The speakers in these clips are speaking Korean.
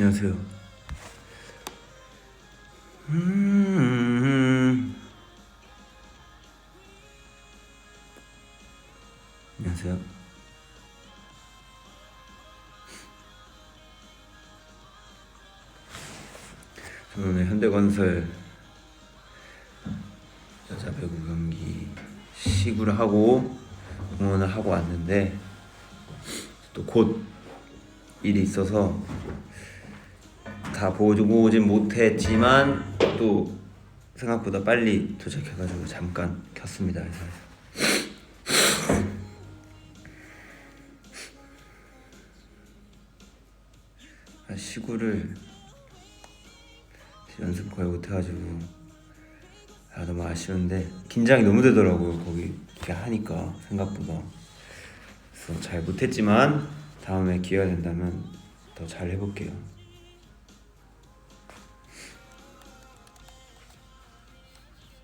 안녕하세요. 음... 안녕하세요. 저는 오늘 현대건설 여자 배구 경기 시구를 하고 응원을 하고 왔는데 또 곧 일이 있어서 다 보고 오진 못했지만 또 생각보다 빨리 도착해가지고 잠깐 켰습니다. 회사에서. 아, 시구를 연습 거의 못해가지고. 아 너무 아쉬운데 긴장이 너무 되더라고요 거기. 이렇게 하니까 생각보다. 그래서 잘 못했지만 다음에 기회가 된다면 더 잘 해볼게요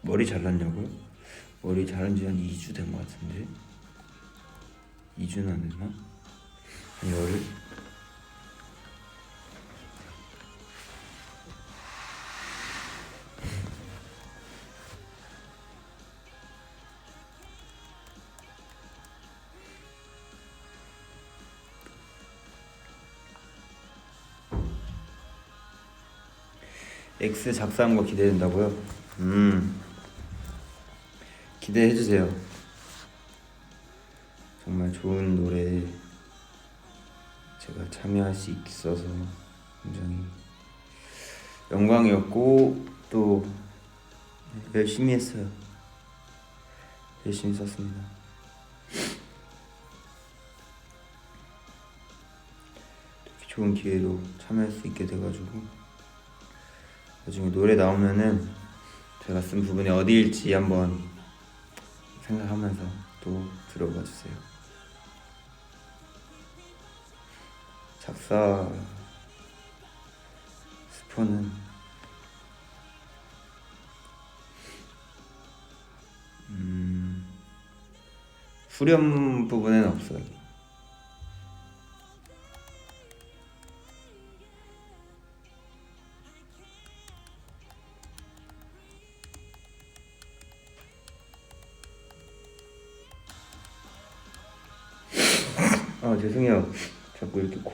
머리 잘랐냐고요? 머리 자른 지 한 2주 된 것 같은데 2주는 안 됐나? 한 열흘? X 작사한 거 기대된다고요? 음 기대해 주세요. 정말 좋은 노래 제가 참여할 수 있어서 굉장히 영광이었고 또 열심히 했어요. 열심히 썼습니다. 이렇게 좋은 기회로 참여할 수 있게 돼가지고 나중에 노래 나오면은 제가 쓴 부분이 어디일지 한번 생각하면서 또 들어봐 주세요. 작사 스포는 음, 후렴 부분에는 없어요.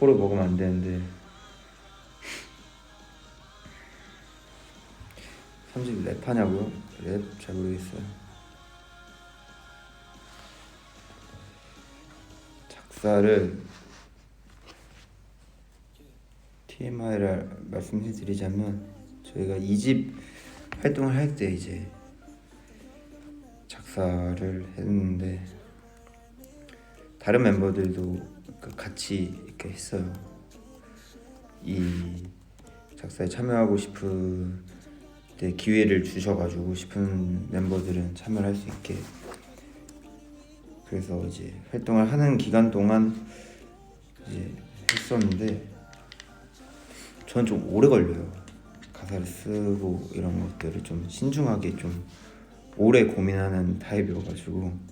코로 먹으면 안 되는데. 30 랩하냐고요? 랩 잘 모르겠어요. 작사를 TMI를 말씀해드리자면 저희가 2집 활동을 할 때 이제 작사를 했는데 다른 멤버들도 그 같이 이렇게 했어요. 이 작사에 참여하고 싶은 때 기회를 주셔가지고 싶은 멤버들은 참여를 할 수 있게 그래서 이제 활동을 하는 기간 동안 이제 했었는데 저는 좀 오래 걸려요. 가사를 쓰고 이런 것들을 좀 신중하게 좀 오래 고민하는 타입이어가지고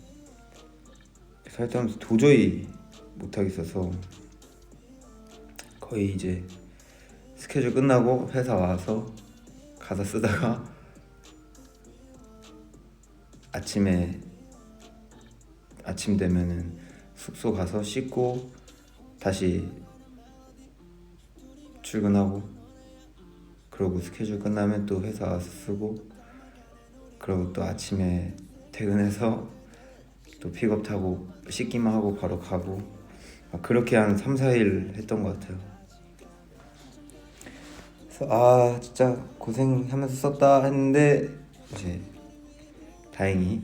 살면서 도저히 못하겠어서 거의 이제 스케줄 끝나고 회사 와서 가사 쓰다가 아침에 아침 되면은 숙소 가서 씻고 다시 출근하고 그러고 스케줄 끝나면 또 회사 와서 쓰고 그러고 또 아침에 퇴근해서 또 픽업 타고 씻기만 하고 바로 가고 막 그렇게 한 3, 4일 했던 것 같아요. 그래서 아 진짜 고생하면서 썼다 했는데 이제 다행히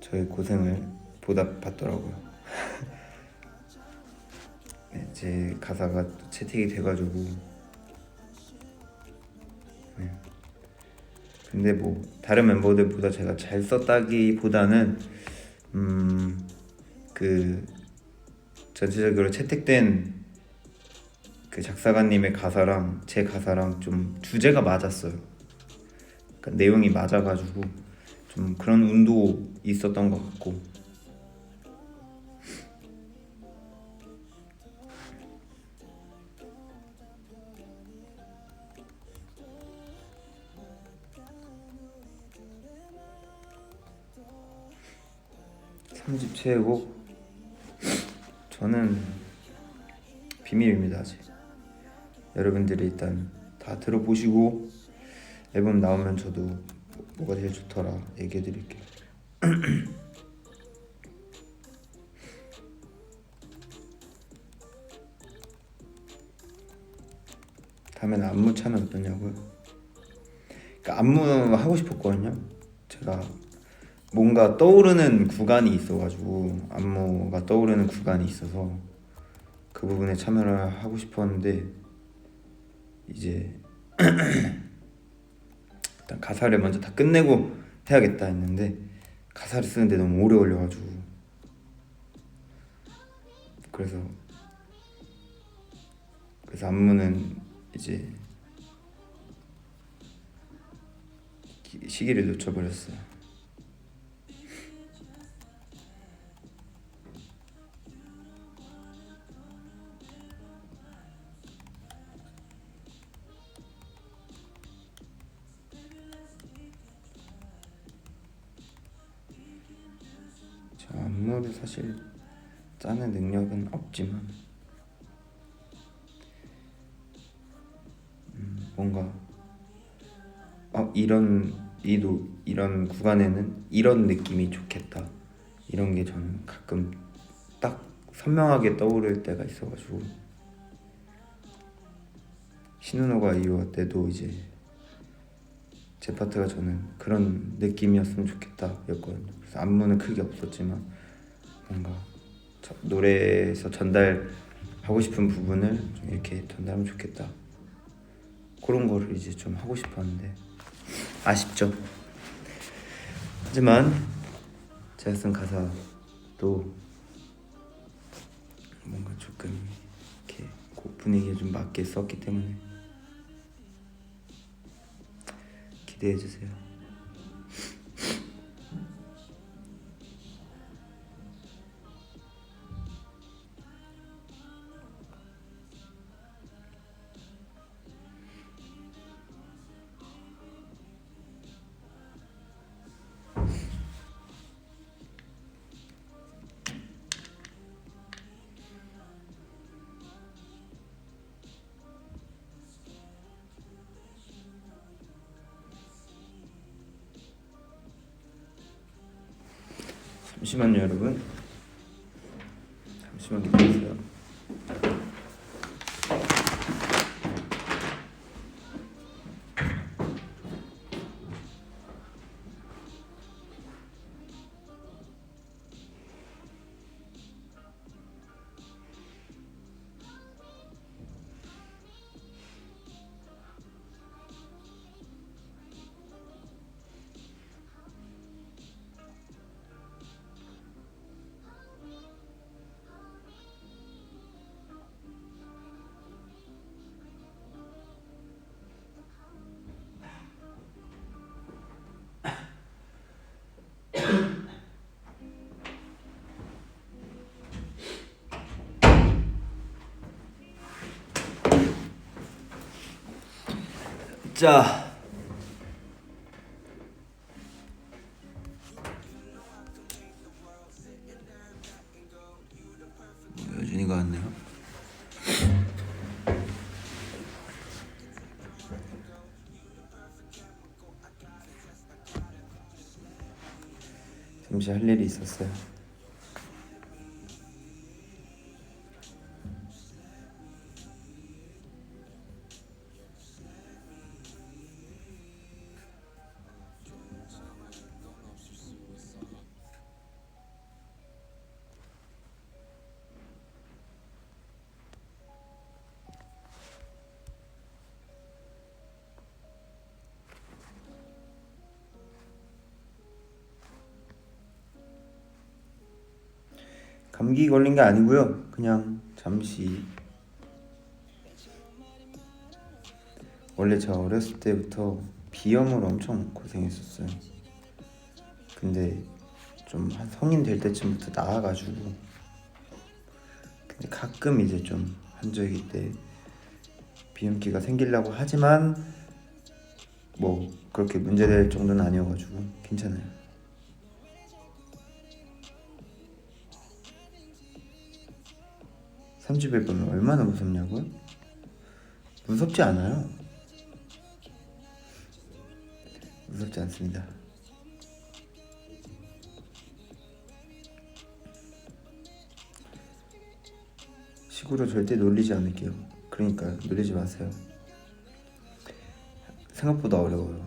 저의 고생을 보답받더라고요. 네, 제 가사가 또 채택이 돼가지고 네. 근데 뭐 다른 멤버들보다 제가 잘 썼다기보다는 음 그 전체적으로 채택된 그 작사가님의 가사랑 제 가사랑 좀 주제가 맞았어요. 그러니까 내용이 맞아가지고 좀 그런 운도 있었던 것 같고. 삼집 최애곡 저는 비밀입니다 아직 여러분들이 일단 다 들어보시고 앨범 나오면 저도 뭐가 제일 좋더라 얘기해 드릴게요 다음에는 안무 차면 어떠냐고요? 그러니까 안무 하고 싶었거든요. 제가 뭔가 떠오르는 구간이 있어가지고 안무가 떠오르는 구간이 있어서 그 부분에 참여를 하고 싶었는데 이제 일단 가사를 먼저 다 끝내고 해야겠다 했는데 가사를 쓰는데 너무 오래 걸려가지고 그래서 그래서 안무는 이제 기- 시기를 놓쳐버렸어요. 사실 짜는 능력은 없지만 음, 뭔가 어 이런 이도 이런 구간에는 이런 느낌이 좋겠다. 이런 게 저는 가끔 딱 선명하게 떠오를 때가 있어가지고 신은호가 이유와 때도 이제 제 파트가 저는 그런 느낌이었으면 좋겠다 였거든요. 그래서 안무는 크게 없었지만 뭔가 저- 노래에서 전달하고 싶은 부분을 좀 이렇게 전달하면 좋겠다 그런 거를 이제 좀 하고 싶었는데 아쉽죠. 하지만 제가 쓴 가사도 뭔가 조금 이렇게 곡 분위기에 좀 맞게 썼기 때문에 기대해 주세요. 잠시만요, 여러분. 자. 여준이가 왔네요. 잠시 할 일이 있었어요. 감기 걸린 게 아니고요. 그냥 잠시 원래 제가 어렸을 때부터 비염으로 엄청 고생했었어요. 근데 좀 한 성인 될 때쯤부터 나아가지고 근데 가끔 이제 좀 한적일 때 비염기가 생기려고 하지만 뭐 그렇게 문제될 정도는 아니어가지고 괜찮아요. 3집일 거면 얼마나 무섭냐고요? 무섭지 않아요. 무섭지 않습니다. 식으로 절대 놀리지 않을게요. 그러니까 놀리지 마세요. 생각보다 어려워요.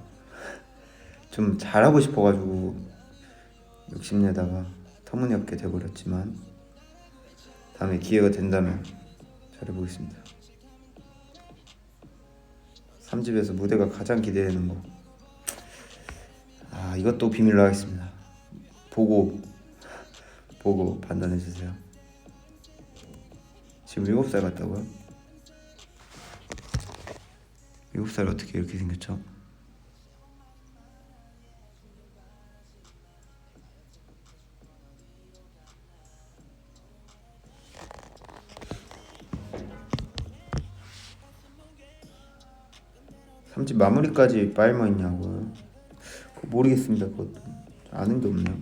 좀 잘하고 싶어가지고 욕심내다가 터무니없게 돼버렸지만 다음에 기회가 된다면 잘해보겠습니다. 3집에서 무대가 가장 기대되는 거. 아 이것도 비밀로 하겠습니다. 보고 보고 판단해 주세요. 지금 7살 같다고요? 7살 어떻게 이렇게 생겼죠? 삼집 마무리까지 빨머 있냐고요? 모르겠습니다. 그것도 아는 게 없네요.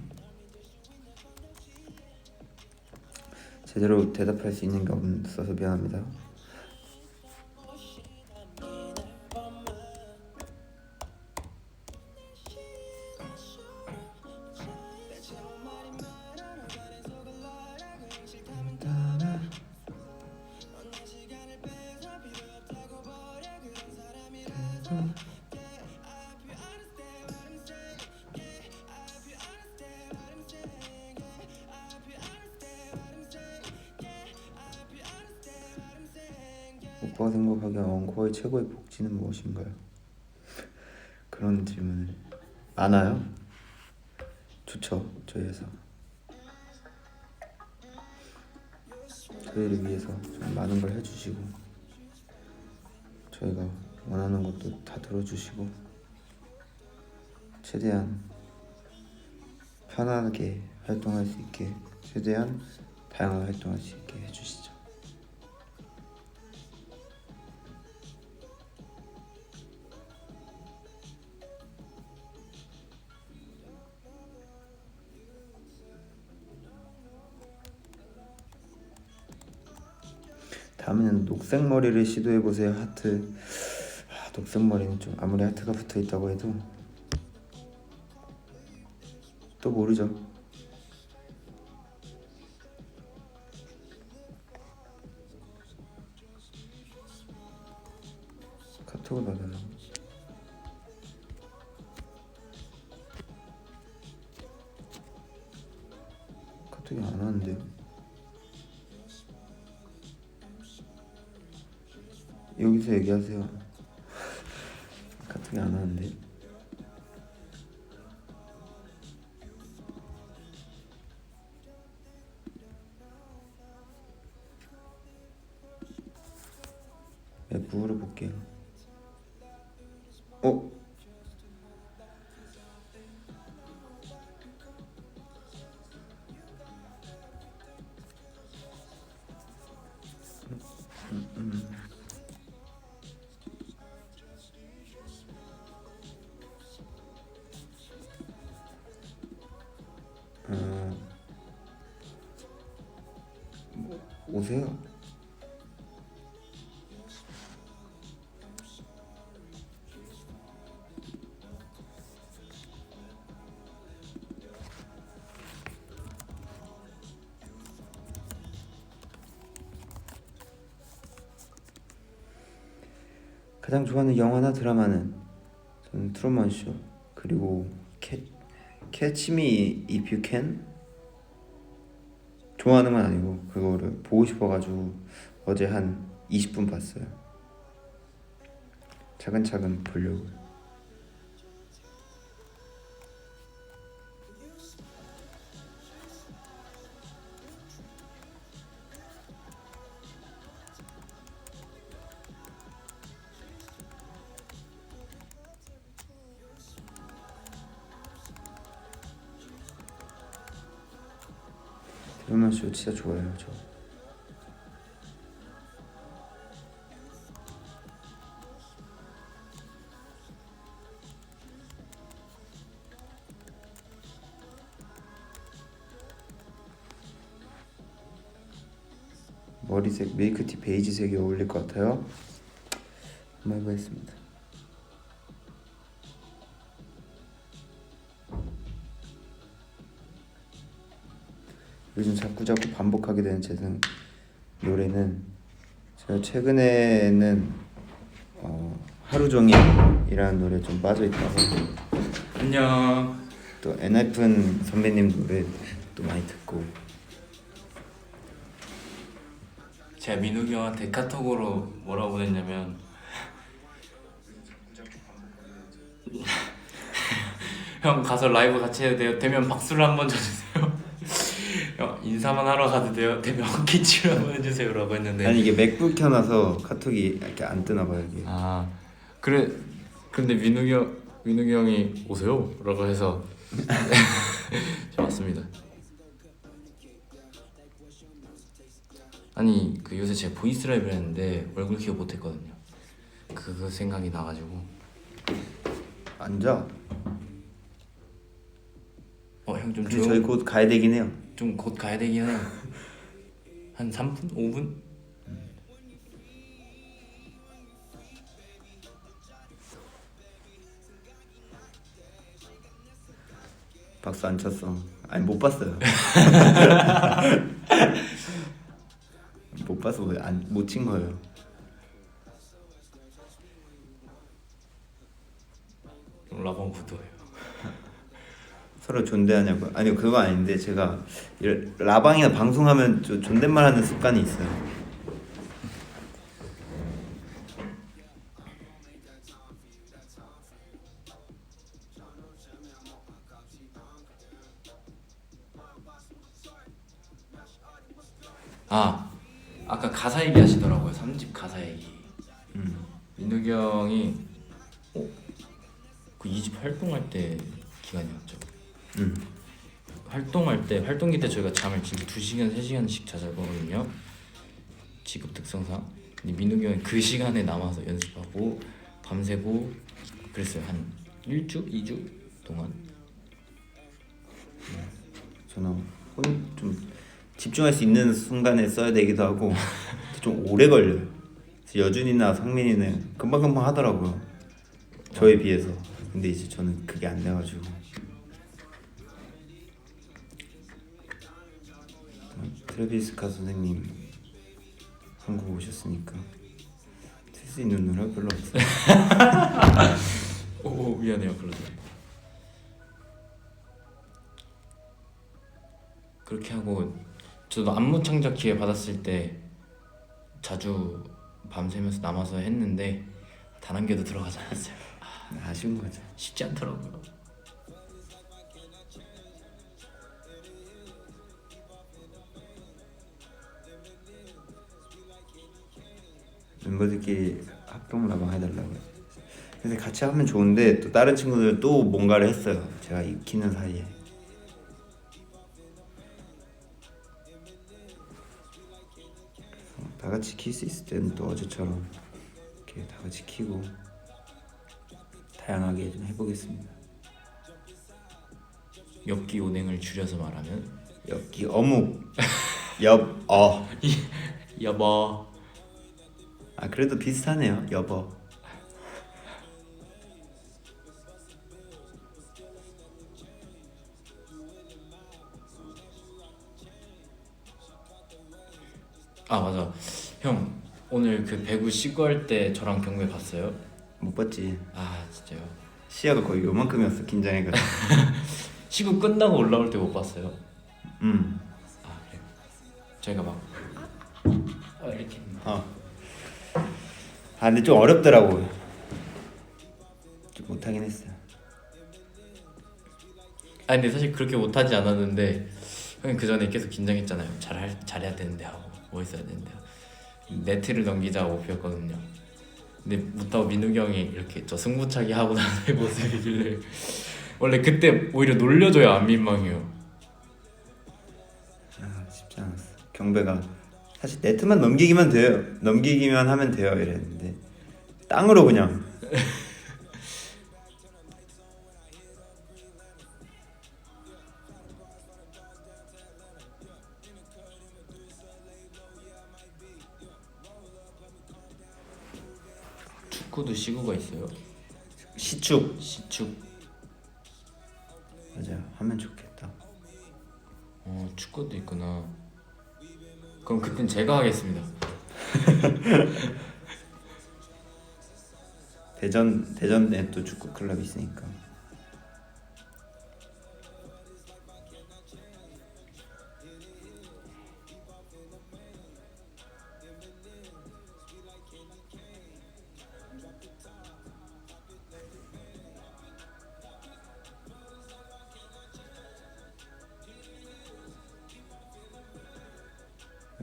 제대로 대답할 수 있는 게 없어서 미안합니다. 생각하기에 엉코의 최고의 복지는 무엇인가요? 그런 질문을 많아요. 좋죠 저희 회사. 저희를 위해서 좀 많은 걸 해주시고 저희가 원하는 것도 다 들어주시고 최대한 편하게 활동할 수 있게 최대한 다양하게 활동할 수 있게 해주시죠. 다음에는 녹색 머리를 시도해 보세요 하트. 아, 녹색 머리는 좀 아무리 하트가 붙어 있다고 해도 또 모르죠. 카톡을 받아요. 카톡이 안 왔는데요. 여기서 얘기하세요. 카톡이 안 왔는데. 네, 물어볼게요. 어? 어, 가장 좋아하는 영화나 드라마는 저는 트루먼 쇼 그리고 캐 캐치미 you can 좋아하는 건 아니고 그거를 보고 싶어가지고 어제 한 20분 봤어요. 차근차근 보려고. 트 쇼 진짜 좋아해요 저. 머리색 밀크티 베이지색이 어울릴 것 같아요. 한번 해보겠습니다. 요즘 자꾸 자꾸 반복하게 되는 제 생- 노래는 제가 최근에는 어, 하루 종일이라는 노래 좀 빠져 있다가 안녕. 또 엔하이픈 선배님 노래 또 많이 듣고 제가 민욱이 형한테 카톡으로 뭐라고 보냈냐면 형 가서 라이브 같이 해도 돼요? 되면 박수를 한번 쳐주세요. 형 인사만 하러 가도 돼요? 되면 어깨치를 한번 해주세요라고 했는데. 아니 이게 맥북 켜놔서 카톡이 이렇게 안 뜨나 봐요 이게. 아 그래. 근데 민욱이 형 민욱이 형이 오세요라고 해서. 좋았습니다. 아니 그 요새 제가 보이스 라이브를 했는데 얼굴 기억 못했거든요. 그거 생각이 나가지고. 앉아. 어 형 좀 근데 저희 곧 가야 되긴 해요 좀 곧 가야 되긴 해요. 한 3분? 5분? 박수 안 쳤어. 아니 못 봤어요. 못 봐서 못친 거예요 서로 존대하냐고 아니 그거 아닌데 제가 이런 라방이나 방송하면 저 존댓말 하는 습관이 있어요 아 아까 가사 얘기 하시더라고요. 3집 가사 얘기. 음. 민욱이 형이 어? 그 2집 활동할 때 기간이었죠. 음. 활동할 때 활동기 때 저희가 잠을 진짜 2시간 3시간씩 자자거든요. 직업 특성상. 근데 민욱이 형이 그 시간에 남아서 연습하고 밤새고 그랬어요. 한 1주? 2주 동안. 저는 혼, 좀 집중할 수 있는 순간에 써야 되기도 하고 좀 오래 걸려요. 여준이나 상민이는 금방금방 하더라고요. 저에 비해서. 근데 이제 저는 그게 안 돼가지고. 트래비스카 선생님 한국 오셨으니까 쓸수 있는 노래 별로 없어요. 오 미안해요 그러죠. 그렇게 하고 저도 안무 창작 기회 받았을 때 자주 밤새면서 남아서 했는데 단 한 개도 들어가지 않았어요. 아쉬운 거죠. 쉽지 않더라고요. 멤버들끼리 합동 라방 해달라고요. 근데 같이 하면 좋은데 또 다른 친구들 또 뭔가를 했어요. 제가 익히는 사이에. 그래서 다 같이 킬 수 있을 때는 또 어제처럼 이렇게 다 같이 키고 다양하게 좀 해보겠습니다. 엽기 온행을 줄여서 말하면 엽기 어묵 엽어 여보 아 그래도 비슷하네요 여보 아 맞아 형 오늘 그 배구 시구할 때 저랑 경배 봤어요? 못 봤지 아 진짜요? 시야가 거의 요만큼이었어 긴장해가지고 시구 끝나고 올라올 때 못 봤어요? 음 아 그래요? 저희가 막 아, 이렇게 어. 아 근데 좀 어렵더라고. 좀 못하긴 했어요. 아 근데 사실 그렇게 못하지 않았는데 형이 그 전에 계속 긴장했잖아요. 잘할 잘해야 되는데 하고 뭐 있어야 되는데 하고. 네트를 넘기자 목표였거든요. 근데 못하고 민욱이 형이 이렇게 저 승부차기 하고 나서의 모습이길래 원래 그때 오히려 놀려줘야 안 민망해요. 아 쉽지 않았어. 경배가 사실 네트만 넘기기만 돼요. 넘기기만 하면 돼요. 이랬는데 땅으로 그냥. 축구도 시구가 있어요. 시축. 시축. 그땐 제가 하겠습니다. 대전 대전에 또 축구 클럽 있으니까.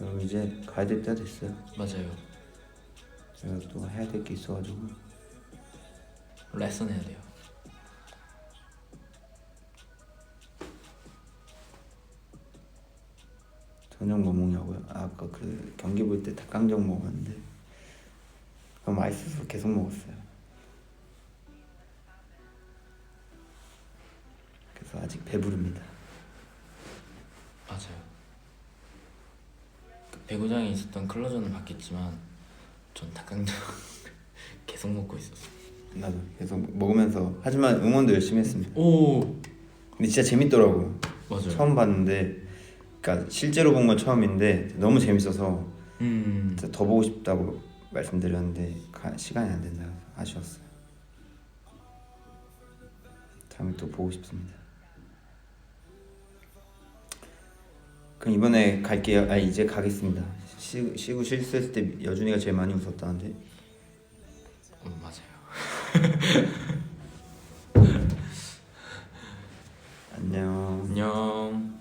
여러분 이제 가야 될 때가 됐어요. 맞아요. 제가 또 해야 될 게 있어가지고 레슨 해야 돼요. 저녁 뭐 먹냐고요? 아, 아까 그 경기 볼 때 닭강정 먹었는데 그거 맛있어서 계속 먹었어요. 그래서 아직 배부릅니다. 맞아요. 그 배구장에 있었던 클로저는 바뀌었지만 전 닭강정 계속 먹고 있었어요. 나도 계속 먹으면서 하지만 응원도 열심히 했습니다. 오 근데 진짜 재밌더라고요. 맞아요. 처음 봤는데, 그러니까 실제로 본 건 처음인데 너무 재밌어서 음 진짜 더 보고 싶다고 말씀드렸는데 가- 시간이 안 된다 아쉬웠어요. 다음에 또 보고 싶습니다. 그럼 이번에 갈게요. 아 이제 가겠습니다. 시, 시구 실수했을 때 여준이가 제일 많이 웃었다는데. 음, 맞아요. 안녕. 안녕.